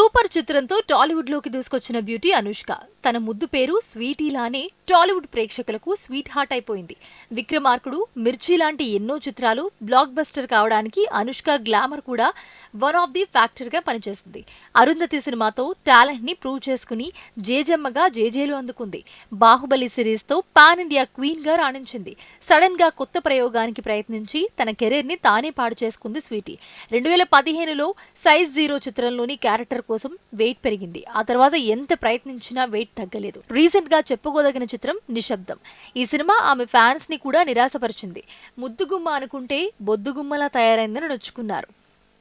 Super చిత్రంతో టాలీవుడ్లోకి దూసుకొచ్చిన beauty Anushka. తన ముద్దు పేరు స్వీటీలానే టాలీవుడ్ ప్రేక్షకులకు స్వీట్ హార్ట్ అయిపోయింది. విక్రమార్కుడు మిర్చి లాంటి ఎన్నో చిత్రాలు బ్లాక్ బస్టర్ కావడానికి అనుష్క గ్లామర్ కూడా వన్ ఆఫ్ ది ఫ్యాక్టర్గా పనిచేస్తుంది అరుంధతి సినిమాతో టాలెంట్ని ప్రూవ్ చేసుకుని జేజమ్మగా జేజేలు అందుకుంది. బాహుబలి సిరీస్తో పాన్ ఇండియా క్వీన్గా రాణించింది. సడన్గా కొత్త ప్రయోగానికి ప్రయత్నించి తన కెరీర్ని తానే పాడు చేసుకుంది స్వీటీ. రెండు వేల పదిహేనులో సైజ్ జీరో చిత్రంలోని క్యారెక్టర్ కోసం వెయిట్ పెరిగింది. ఆ తర్వాత ఎంత ప్రయత్నించినా వెయిట్ తగ్గలేదు. రీసెంట్గా చెప్పుకోదగిన చిత్రం నిశ్శబ్దం. ఈ సినిమా ఆమె ఫ్యాన్స్ని కూడా నిరాశపరిచింది. ముద్దుగుమ్మ అనుకుంటే బొద్దుగుమ్మలా తయారైందని నొచ్చుకున్నారు.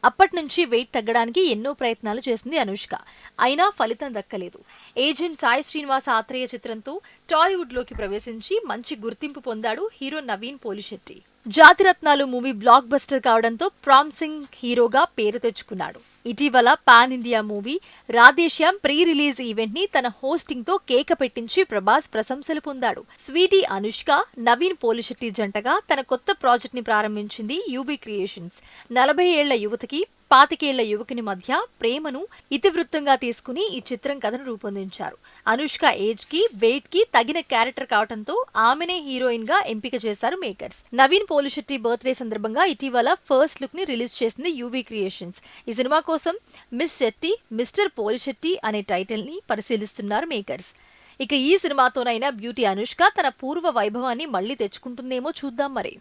అప్పటి నుంచి వెయిట్ తగ్గడానికి ఎన్నో ప్రయత్నాలు చేసింది అనుష్క. అయినా ఫలితం దక్కలేదు. ఏజెంట్ సాయి శ్రీనివాస్ ఆత్రేయ చిత్రంతో టాలీవుడ్లోకి ప్రవేశించి మంచి గుర్తింపు పొందాడు hero Naveen Polishetty. Jathiratnalu movie block buster కావడంతో ప్రామ్సింగ్ హీరోగా పేరు తెచ్చుకున్నాడు. ఇటీవల pan India movie Radhe Shyam pre release ఈవెంట్ని తన హోస్టింగ్తో కేక పెట్టించి ప్రభాస్ ప్రశంసలు పొందాడు. స్వీటీ అనుష్క నవీన్ పోలిశెట్టి జంటగా తన కొత్త ప్రాజెక్ట్ని ప్రారంభించింది యూబీ క్రియేషన్స్. నలభై ఏళ్ళ యువతకి పాతికేళ్ళ యువకుని మధ్య ప్రేమను ఇతివృత్తంగా తీసుకుని ఈ చిత్రం కథను రూపొందించారు. అనుష్క ఏజ్కి వెయిట్కి తగిన క్యారెక్టర్ కావడంతో ఆమెనే హీరోయిన్గా ఎంపిక చేశారు మేకర్స్. నవీన్ పోలిశెట్టి బర్త్డే సందర్భంగా ఇటీవల ఫస్ట్ లుక్ని రిలీజ్ చేసింది యూవీ క్రియేషన్స్. ఈ సినిమా కోసం మిస్ శెట్టి మిస్టర్ పోలిశెట్టి అనే టైటిల్ని పరిశీలిస్తున్నారు మేకర్స్. ఇక ఈ సినిమాతోనైనా బ్యూటీ అనుష్క తన పూర్వ వైభవాన్ని మళ్ళీ తెచ్చుకుంటుందేమో చూద్దాం మరి.